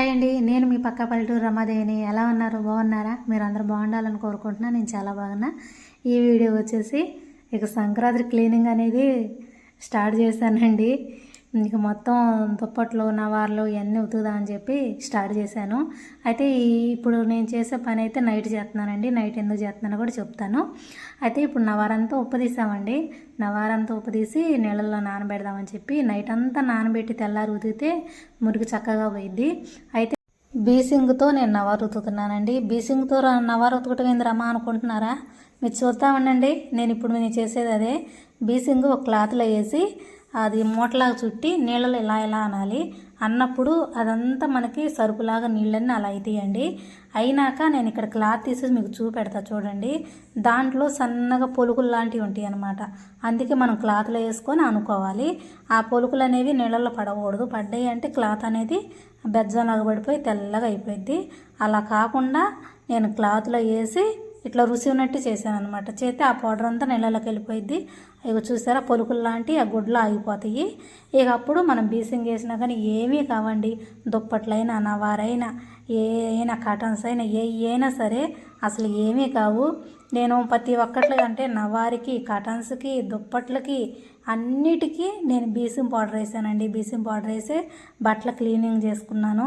Hi అండి నేను మీ పక్క పల్లెటూరు రమాదేవిని. ఎలా ఉన్నారు? బాగున్నారా? మీరు అందరూ బాగుండాలని కోరుకుంటున్నా. నేను చాలా బాగున్నా. ఈ వీడియో వచ్చేసి ఇక సంక్రాంతి క్లీనింగ్ అనేది స్టార్ట్ చేశానండి. ఇక మొత్తం దుప్పట్లు నవార్లు ఇవన్నీ ఉతుకుదామని చెప్పి స్టార్ట్ చేశాను. అయితే ఇప్పుడు నేను చేసే పని అయితే నైట్ చేస్తున్నానండి. నైట్ ఎందుకు చేస్తున్నానో కూడా చెప్తాను. అయితే ఇప్పుడు నవారంతా ఉప్పదీసామండి. నవారంతా ఉప్పదీసి నీళ్ళల్లో నానబెడదామని చెప్పి నైట్ అంతా నానబెట్టి తెల్లారి ఉతికితే మురికి చక్కగా పోయిద్ది. అయితే బీసింగ్తో నేను నవారు ఉతుకుతున్నానండి. బీసింగ్తో నవారు ఉతకటం ఏంది రమ్మా అనుకుంటున్నారా? మీరు చూద్దా నేను ఇప్పుడు నేను చేసేది అదే. బీసింగ్ ఒక క్లాత్లో వేసి అది మూటలాగా చుట్టి నీళ్ళలో ఇలా ఇలా అనాలి. అన్నప్పుడు అదంతా మనకి సరుకులాగా నీళ్ళన్నీ అలా అవుతాయండి అయినాక నేను ఇక్కడ క్లాత్ తీసి మీకు చూపెడతా చూడండి. దాంట్లో సన్నగా పొలుకులు లాంటివి ఉంటాయి అన్నమాట. అందుకే మనం క్లాత్లో వేసుకొని అనుకోవాలి ఆ పొలుకులు అనేవి నీళ్ళల్లో పడకూడదు. పడ్డాయి అంటే క్లాత్ అనేది బెజ్జంలాగా పడిపోయి తెల్లగా అయిపోయింది అలా కాకుండా నేను క్లాత్లో వేసి ఇట్లా రుచి ఉన్నట్టు చేశాను అనమాట చేస్తే ఆ పౌడర్ అంతా నీళ్ళలోకి వెళ్ళిపోయింది ఇక చూసారా పొలుకులు లాంటి ఆ గుడ్లు ఆగిపోతాయి. ఇక అప్పుడు మనం బీసింగ్ వేసినా కానీ ఏమీ కావండి. దుప్పట్లైనా నవారైనా ఏ అయినా కాటన్స్ అయినా ఏ అయినా సరే అసలు ఏమీ కావు. నేను ప్రతి ఒక్కట్ల అంటే నవారికి కాటన్స్కి దుప్పట్లకి అన్నిటికీ నేను బీసిం పౌడర్ వేసానండి. బీసిం పౌడర్ వేసి బట్టలు క్లీనింగ్ చేసుకున్నాను.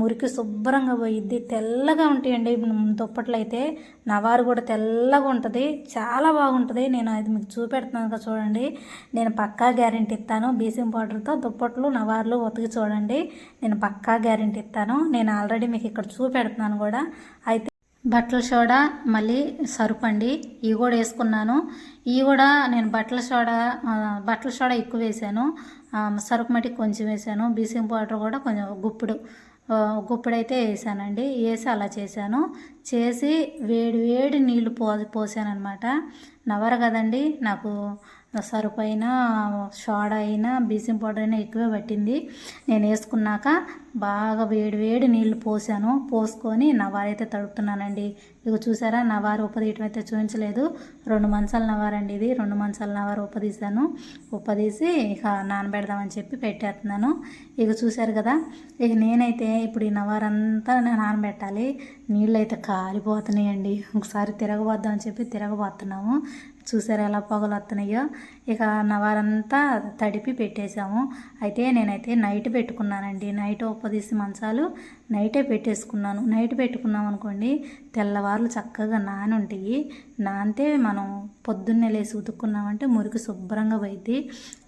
మురికి శుభ్రంగా పోయిద్ది. తెల్లగా ఉంటాయండి. దుప్పట్లు అయితే నవారు కూడా తెల్లగా ఉంటుంది. చాలా బాగుంటుంది. నేను అది మీకు చూపెడుతున్నాను కదా చూడండి. నేను పక్కా గ్యారెంటీ ఇస్తాను. బీసిం పౌడర్తో దుప్పట్లు నవార్లు ఉతికి చూడండి. నేను పక్కా గ్యారెంటీ ఇస్తాను. నేను ఆల్రెడీ మీకు ఇక్కడ చూపెడుతున్నాను కూడా. అయితే బట్టల సోడా మళ్ళీ సరుపు అండి ఇవి కూడా వేసుకున్నాను. ఇవి కూడా నేను బట్టల సోడా బట్టల సోడా ఎక్కువ వేసాను. సరుకు సరుపు మట్టి కొంచెం వేసాను. బీసింగ్ పౌడర్ కూడా కొంచెం గుప్పుడు గుప్పుడైతే వేసానండి. వేసి అలా చేశాను. చేసి వేడి వేడి నీళ్ళు పో పోసాను అనమాట నవర కదండి నాకు సరుపు అయినా సోడా అయినా బీసింగ్ పౌడర్ అయినా ఎక్కువే పట్టింది. నేను వేసుకున్నాక బాగా వేడి వేడి నీళ్ళు పోసాను. పోసుకొని నవారైతే తడుపుతున్నానండి. ఇక చూసారా నవారు ఉపదీయటం అయితే చూపించలేదు. రెండు మంచాల నవారండి ఇది. రెండు మంచాల నవారు ఉపదీశాను ఉపదీసి ఇక నానబెడదామని చెప్పి పెట్టేస్తున్నాను. ఇక చూశారు కదా ఇక నేనైతే ఇప్పుడు ఈ నవారంతా నేను నానబెట్టాలి. నీళ్ళు అయితే కాలిపోతున్నాయండి. ఒకసారి తిరగబోద్దామని చెప్పి తిరగబోతున్నాము. చూసారు ఎలా పొగలు వస్తున్నాయో? ఇక నవారంతా తడిపి పెట్టేశాము. అయితే నేనైతే నైట్ పెట్టుకున్నానండి. నైట్ ఉపదీసి మంచాలు నైటే పెట్టేసుకున్నాను. నైట్ పెట్టుకున్నాం అనుకోండి తెల్లవారులు చక్కగా నాని ఉంటాయి నానితే మనం పొద్దున్నే లేచి ఉతుక్కున్నామంటే మురికి శుభ్రంగా పోయిద్ది.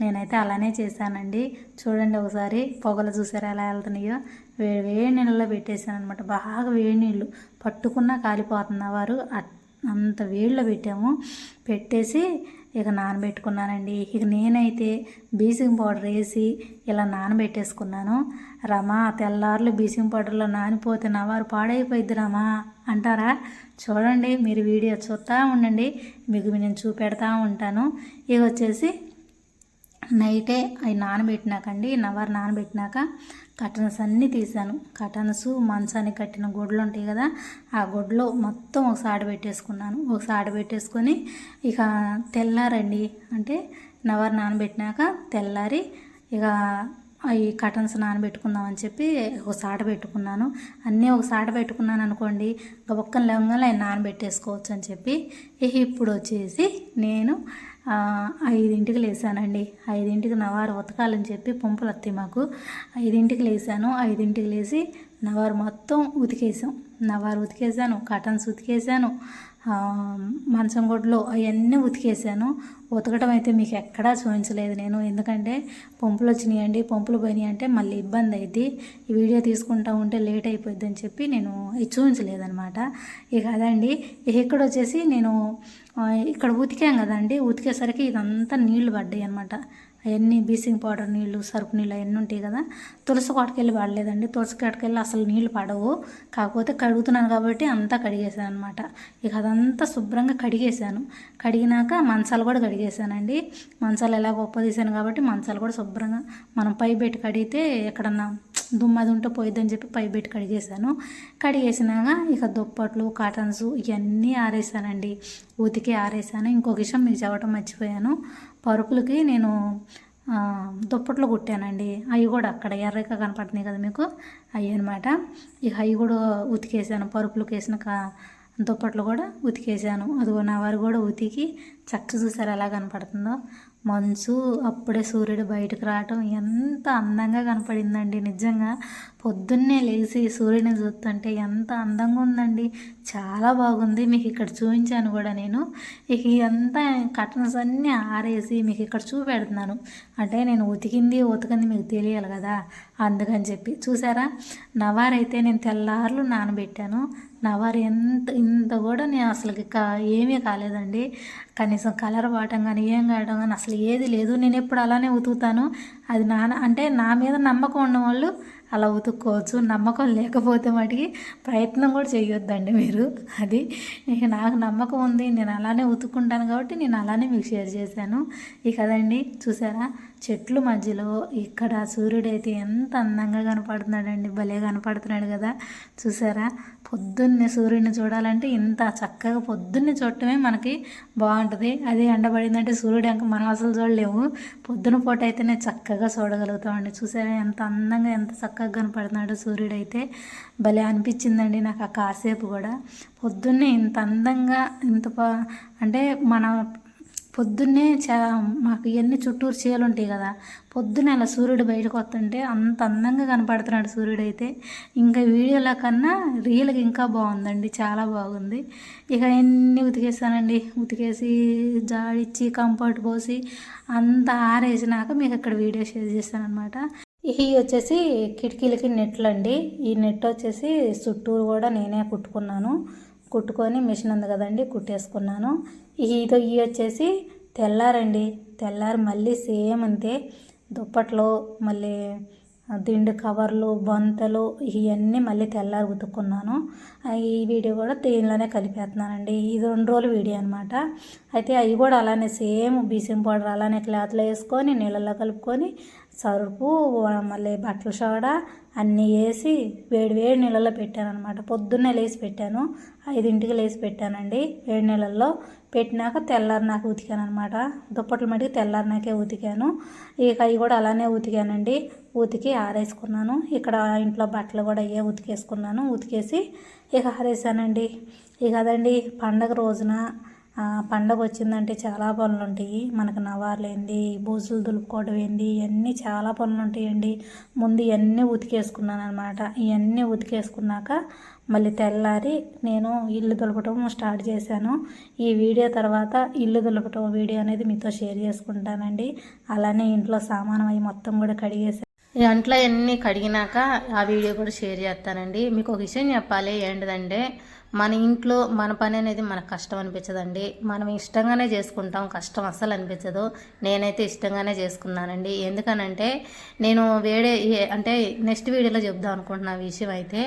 నేనైతే అలానే చేశానండి. చూడండి ఒకసారి పొగలు చూసారా ఎలా వెళ్తున్నాయో? వే వేడి నీళ్ళలో పెట్టేశాను అనమాట బాగా వేడి నీళ్ళు. పట్టుకున్నా కాలిపోతున్న వారు అట్ అంత వేడిలో పెట్టాము. పెట్టేసి ఇక నానబెట్టుకున్నానండి. ఇక నేనైతే బీసింగ్ పౌడర్ వేసి ఇలా నానబెట్టేసుకున్నాను. రమా తెల్లార్లు బీసింగ్ పౌడర్లో నానిపోతే నవారు పాడైపోయింది రమా అంటారా? చూడండి మీరు వీడియో చూస్తూ ఉండండి. మీకు నేను చూపెడతా ఉంటాను. ఇక వచ్చేసి నైటే అవి నానబెట్టినాకండి నవర్ నానబెట్టినాక కటన్స్ అన్నీ తీసాను. కటన్స్ మంచానికి కట్టిన గుడ్లు ఉంటాయి కదా ఆ గుడ్లో మొత్తం ఒక సాడ పెట్టేసుకున్నాను. ఒక సాడ పెట్టేసుకొని ఇక తెల్లారండి అంటే నవర్ నానబెట్టినాక తెల్లారి ఇక అవి కటన్స్ నానబెట్టుకుందామని చెప్పి ఒక సాట పెట్టుకున్నాను. అన్నీ ఒక సాట పెట్టుకున్నాను అనుకోండి ఒక్క లేవగానే అవి నానబెట్టేసుకోవచ్చు అని చెప్పి ఇప్పుడు వచ్చేసి నేను ఐదింటికి లేసానండి. ఐదింటికి నవారు ఉతకాలని చెప్పి పంపులు వస్తాయి మాకు. ఐదింటికి లేసాను. ఐదింటికి లేచి నవారు మొత్తం ఉతికేసాం. నవారు ఉతికేసాను. కటన్స్ ఉతికేసాను. మంచం గుడ్లు అవన్నీ ఉతికేసాను. ఉతకడం అయితే మీకు ఎక్కడా చూపించలేదు నేను. ఎందుకంటే పంపులు వచ్చినాయండి. పంపులు పోయినాయి అంటే మళ్ళీ ఇబ్బంది అయింది ఈ వీడియో తీసుకుంటా ఉంటే లేట్ అయిపోద్ది అని చెప్పి నేను చూపించలేదనమాట ఇక అదండి. ఇక ఇక్కడ వచ్చేసి నేను ఇక్కడ ఉతికాం కదండి. ఉతికేసరికి ఇదంతా నీళ్ళు పడ్డాయి అనమాట అవన్నీ బీసింగ్ పౌడర్ నీళ్ళు సరుపు నీళ్ళు అవన్నీ ఉంటాయి కదా తులసి కోటకెళ్ళి పడలేదండి తులసి కోటకెళ్ళి అసలు నీళ్ళు పడవు. కాకపోతే కడుగుతున్నాను కాబట్టి అంతా కడిగేసాను అనమాట ఇక అదంతా శుభ్రంగా కడిగేసాను కడిగినాక మంచాలు కూడా కడిగేసానండి మంచాలు ఎలాగో తీసాను కాబట్టి మంచాలు కూడా శుభ్రంగా మనం పై పెట్టి కడిగితే ఎక్కడన్నా దుమ్ము అది ఉంటే పోయిద్దని చెప్పి పై పెట్టి కడిగేసాను కడిగేసినాక ఇక దుప్పట్లు కాటన్స్ ఇవన్నీ ఆరేసానండి ఉతికి ఆరేసాను ఇంకొక విషయం మీకు చెప్పడం మర్చిపోయాను. పరుపులకి నేను దుప్పట్లు కుట్టానండి. అవి కూడా అక్కడ ఎర్రగా కనపడుతున్నాయి కదా మీకు? అవి అనమాట ఇక అవి కూడా ఉతికేసాను పరుపులకు వేసిన దుప్పట్లు కూడా ఉతికేసాను అదిగో నా వారు కూడా ఉతికి చక్క చూసారు ఎలా కనపడుతుందో. మంచు అప్పుడే సూర్యుడు బయటకు రావటం ఎంత అందంగా కనపడిందండి. నిజంగా పొద్దున్నే లేచి సూర్యుని చూస్తుంటే ఎంత అందంగా ఉందండి. చాలా బాగుంది. మీకు ఇక్కడ చూపించాను కూడా నేను. ఇక ఇదంతా కటన్స్ అన్నీ ఆరేసి మీకు ఇక్కడ చూపెడుతున్నాను. అంటే నేను ఉతికింది ఉతికింది మీకు తెలియాలి కదా. అందుకని చెప్పి. చూసారా? నవారైతే నేను తెల్లార్లు నానబెట్టాను. నవారు ఎంత ఇంత కూడా నేను అసలు కా ఏమీ కాలేదండి. కనీసం కలర్ వాడటం కానీ ఏం కావడం కానీ అసలు ఏది లేదు. నేను ఎప్పుడు అలానే ఉతుకుతాను. అది నా అంటే నా మీద నమ్మకం ఉన్న వాళ్ళు అలా ఉతుక్కోవచ్చు. నమ్మకం లేకపోతే మటుకి ప్రయత్నం కూడా చేయొద్దండి మీరు. అది నాకు నమ్మకం ఉంది. నేను అలానే ఉతుక్కుంటాను కాబట్టి నేను అలానే మీకు షేర్ చేశాను. ఇక కదండి చూసారా? చెట్లు మధ్యలో ఇక్కడ సూర్యుడు అయితే ఎంత అందంగా కనపడుతున్నాడండి భలే కనపడుతున్నాడు కదా. చూసారా? పొద్దున్నే సూర్యుడిని చూడాలంటే ఇంత చక్కగా పొద్దున్నే చూడటమే మనకి బాగుంటుంది. అదే ఎండబడిందంటే సూర్యుడు ఇంకా మనం అసలు చూడలేము. పొద్దున పూట అయితేనే చక్కగా చూడగలుగుతామండి. చూసారా? ఎంత అందంగా ఎంత చక్కగా కనపడుతున్నాడు సూర్యుడు అయితే భలే అనిపించిందండి నాకు ఆ కాసేపు కూడా. పొద్దున్నే ఇంత అందంగా ఇంత అంటే మన పొద్దున్నే చా మాకు ఇవన్నీ చుట్టూరు చీరలు ఉంటాయి కదా పొద్దున్నే అలా సూర్యుడు బయటకు వస్తుంటే అంత అందంగా కనపడుతున్నాడు సూర్యుడు అయితే ఇంకా వీడియోల కన్నా రియల్గా ఇంకా బాగుందండి చాలా బాగుంది. ఇక ఎన్ని ఉతికేసానండి ఉతికేసి జాడిచ్చి కంఫర్ట్ పోసి అంత ఆరేసినాక మీకు ఇక్కడ వీడియో షేర్ చేస్తానమాట ఇవి వచ్చేసి కిటికీలకి నెట్లు అండి ఈ నెట్ వచ్చేసి చుట్టూరు కూడా నేనే కుట్టుకున్నాను. కుట్టుకొని మిషన్ ఉంది కదండి కుట్టేసుకున్నాను. ఇదో ఇవి వచ్చేసి తెల్లారండి. తెల్లారి మళ్ళీ సేమ్ అంతే. దుప్పట్లో మళ్ళీ దిండు కవర్లు బొంతలు ఇవన్నీ మళ్ళీ తెల్లారి ఉతుక్కున్నాను. ఈ వీడియో కూడా దేనిలోనే కలిపేస్తున్నానండి. ఇది రెండు రోజుల వీడియో అనమాట అయితే అవి కూడా అలానే సేమ్ బీసింగ్ పౌడర్ అలానే క్లాత్లో వేసుకొని నీళ్ళల్లో కలుపుకొని సరుపు మళ్ళీ బట్టల సోడా అన్నీ వేసి వేడి వేడి నీళ్ళల్లో పెట్టాను అనమాట పొద్దున్నే లేచి పెట్టాను. ఐదింటికి లేచి పెట్టానండి వేడి నీళ్ళల్లో. పెట్టినాక తెల్లారినాక ఉతికాను అనమాట దుప్పట్లు మటుకు తెల్లారినాకే ఉతికాను. ఇక అవి కూడా అలానే ఉతికానండి. ఉతికి ఆరేసుకున్నాను. ఇక్కడ ఇంట్లో బట్టలు కూడా అయ్యే ఉతికేసుకున్నాను. ఉతికేసి ఇక ఆరేసానండి. ఇక అదండి పండగ రోజున పండగ వచ్చిందంటే చాలా పనులు ఉంటాయి మనకు నవార్లు ఏంది బూజులు దులుపుకోవడం ఏంది ఇవన్నీ చాలా పనులు ఉంటాయండి ముందు ఇవన్నీ ఉతికేసుకున్నాను అనమాట ఇవన్నీ ఉతికేసుకున్నాక మళ్ళీ తెల్లారి నేను ఇల్లు దులపటం స్టార్ట్ చేశాను. ఈ వీడియో తర్వాత ఇల్లు దులపటం వీడియో అనేది మీతో షేర్ చేసుకుంటానండి. అలానే ఇంట్లో సామానం అవి మొత్తం కూడా కడిగేసాను ఈ అంట్లో అన్నీ కడిగినాక ఆ వీడియో కూడా షేర్ చేస్తానండి. మీకు ఒక విషయం చెప్పాలి ఏంటిదంటే మన ఇంట్లో మన పని అనేది మనకు కష్టం అనిపించదండి. మనం ఇష్టంగానే చేసుకుంటాం కష్టం అస్సలు అనిపించదు. నేనైతే ఇష్టంగానే చేసుకున్నానండి. ఎందుకనంటే నేను వేడే అంటే నెక్స్ట్ వీడియోలో చెప్దాం అనుకుంటున్నా విషయం అయితే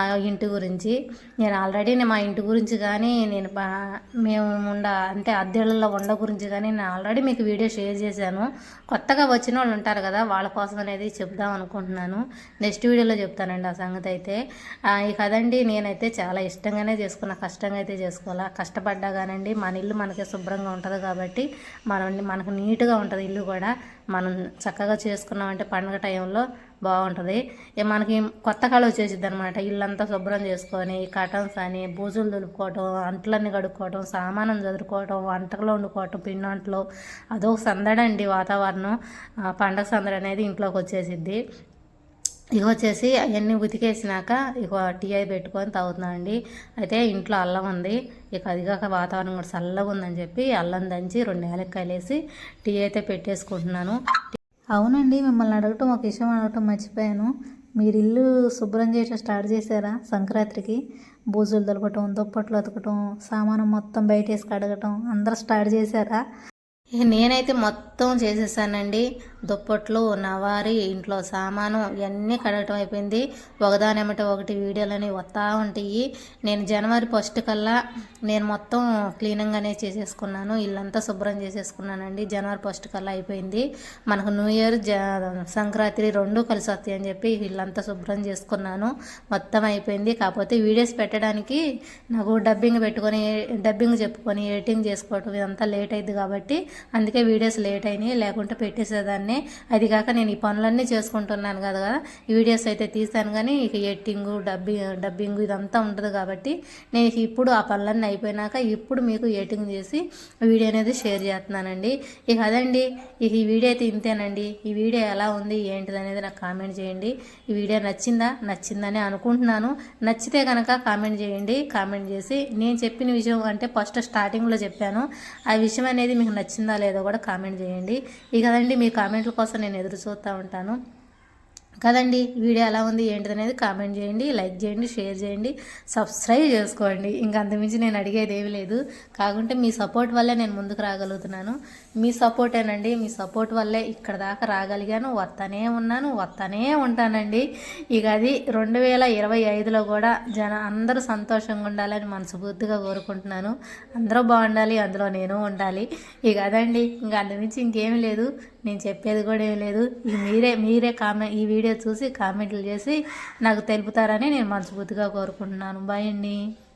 ఆ ఇంటి గురించి. నేను ఆల్రెడీ మా ఇంటి గురించి కానీ నేను మేము ఉండ అంటే అద్దెళ్ళలో ఉండ గురించి కానీ నేను ఆల్రెడీ మీకు వీడియో షేర్ చేశాను. కొత్తగా వచ్చిన వాళ్ళు ఉంటారు కదా వాళ్ళ కోసం అనేది చెప్దాం అనుకుంటున్నాను. నెక్స్ట్ వీడియోలో చెప్తానండి ఆ సంగతి అయితే ఈ ఇక అదండి నేనైతే చాలా ఇష్టంగా కష్టంగానే చేసుకున్నా కష్టంగా అయితే చేసుకోవాలా? కష్టపడ్డా కానండి మన ఇల్లు మనకే శుభ్రంగా ఉంటుంది కాబట్టి మనం మనకు నీట్గా ఉంటుంది ఇల్లు కూడా. మనం చక్కగా చేసుకున్నామంటే పండుగ టైంలో బాగుంటుంది. ఇక మనకి కొత్త కళ వచ్చేసిద్ది అనమాట ఇల్లంతా శుభ్రం చేసుకొని కటన్స్ అని బూజులు దులుపుకోవటం అంట్లన్నీ కడుక్కోవటం సామానం చదువుకోవటం వంటకలో వండుకోవటం పిండి వంటలు. అదొక సందడండి వాతావరణం. పండగ సందడి అనేది ఇంట్లోకి వచ్చేసిద్ది. ఇక వచ్చేసి అవన్నీ ఉతికేసినాక ఇక టీ అయి పెట్టుకొని తాగుతున్నామండి అయితే ఇంట్లో అల్లం ఉంది. ఇక అదిగాక వాతావరణం కూడా చల్లగా ఉందని చెప్పి అల్లం దంచి రెండు ఏలక్కాయలు వేసి టీ అయితే పెట్టేసుకుంటున్నాను. అవునండి మిమ్మల్ని అడగటం ఒక విషయం అడగటం మర్చిపోయాను. మీరు ఇల్లు శుభ్రం చేయటం స్టార్ట్ చేశారా సంక్రాంతికి? బూజులు దొలకటం దుప్పట్లు అతకటం సామాను మొత్తం బయట వేసి కడగటం అందరూ స్టార్ట్ చేశారా? నేనైతే మొత్తం చేసేసానండి. దుప్పట్లు నవారి ఇంట్లో సామాను ఇవన్నీ కడగటం అయిపోయింది. ఒకదానేమిటో ఒకటి వీడియోలని వస్తూ ఉంటాయి. నేను జనవరి ఫస్ట్ కల్లా నేను మొత్తం క్లీనింగ్గానే చేసేసుకున్నాను. ఇల్లంతా శుభ్రం చేసేసుకున్నానండి. జనవరి ఫస్ట్ కల్లా అయిపోయింది. మనకు న్యూ ఇయర్ జ సంక్రాంతి రెండు కలిసి వస్తాయి అని చెప్పి ఇల్లంతా శుభ్రం చేసుకున్నాను. మొత్తం అయిపోయింది. కాకపోతే వీడియోస్ పెట్టడానికి నాకు డబ్బింగ్ పెట్టుకొని డబ్బింగ్ చెప్పుకొని ఎడిటింగ్ చేసుకోవటం ఇదంతా లేట్ అయింది కాబట్టి అందుకే వీడియోస్ లేట్ అయినాయి. లేకుంటే పెట్టేసేదాన్ని ఒక్కదాన్నే అది కాక నేను ఈ పనులన్నీ చేసుకుంటున్నాను కదా కదా. ఈ వీడియోస్ అయితే తీసాను కానీ ఇక ఎట్టింగు డబ్బింగ్ డబ్బింగ్ ఇదంతా ఉంటుంది కాబట్టి నేను ఇప్పుడు ఆ పనులన్నీ అయిపోయినాక ఇప్పుడు మీకు ఎడిటింగ్ చేసి వీడియో అనేది షేర్ చేస్తున్నానండి. ఇక అదండి. ఇక ఈ వీడియో అయితే ఇంతేనండి. ఈ వీడియో ఎలా ఉంది ఏంటిది అనేది నాకు కామెంట్ చేయండి. ఈ వీడియో నచ్చిందా? నచ్చిందని అనుకుంటున్నాను. నచ్చితే కనుక కామెంట్ చేయండి. కామెంట్ చేసి నేను చెప్పిన విషయం అంటే ఫస్ట్ స్టార్టింగ్లో చెప్పాను. ఆ విషయం అనేది మీకు నచ్చిందా లేదో కూడా కామెంట్ చేయండి. ఇక అదండి మీ కామెంట్ల కోసం నేను ఎదురు చూస్తూ ఉంటాను. కదండి వీడియో ఎలా ఉంది ఏంటిది అనేది కామెంట్ చేయండి లైక్ చేయండి షేర్ చేయండి సబ్స్క్రైబ్ చేసుకోండి. ఇంకా అంతమించి నేను అడిగేది ఏమీ లేదు. కాకుంటే మీ సపోర్ట్ వల్లే నేను ముందుకు రాగలుగుతున్నాను. మీ సపోర్టేనండి మీ సపోర్ట్ వల్లే ఇక్కడ దాకా రాగలిగాను. వస్తానే ఉన్నాను. వస్తానే ఉంటానండి. ఇక అది రెండు వేల ఇరవై ఐదులో కూడా జన అందరూ సంతోషంగా ఉండాలని మనస్ఫూర్తిగా కోరుకుంటున్నాను. అందరూ బాగుండాలి. అందులో నేను ఉండాలి. ఇక అదండి. ఇంకా అంతమించి ఇంకేమీ లేదు. నేను చెప్పేది కూడా ఏం లేదు. మీరే మీరే కామెంట్ ఈ వీడియో చూసి కామెంట్లు చేసి నాకు తెలుపుతారని నేను మనస్ఫూర్తిగా కోరుకుంటున్నాను. బాయ్ అండి.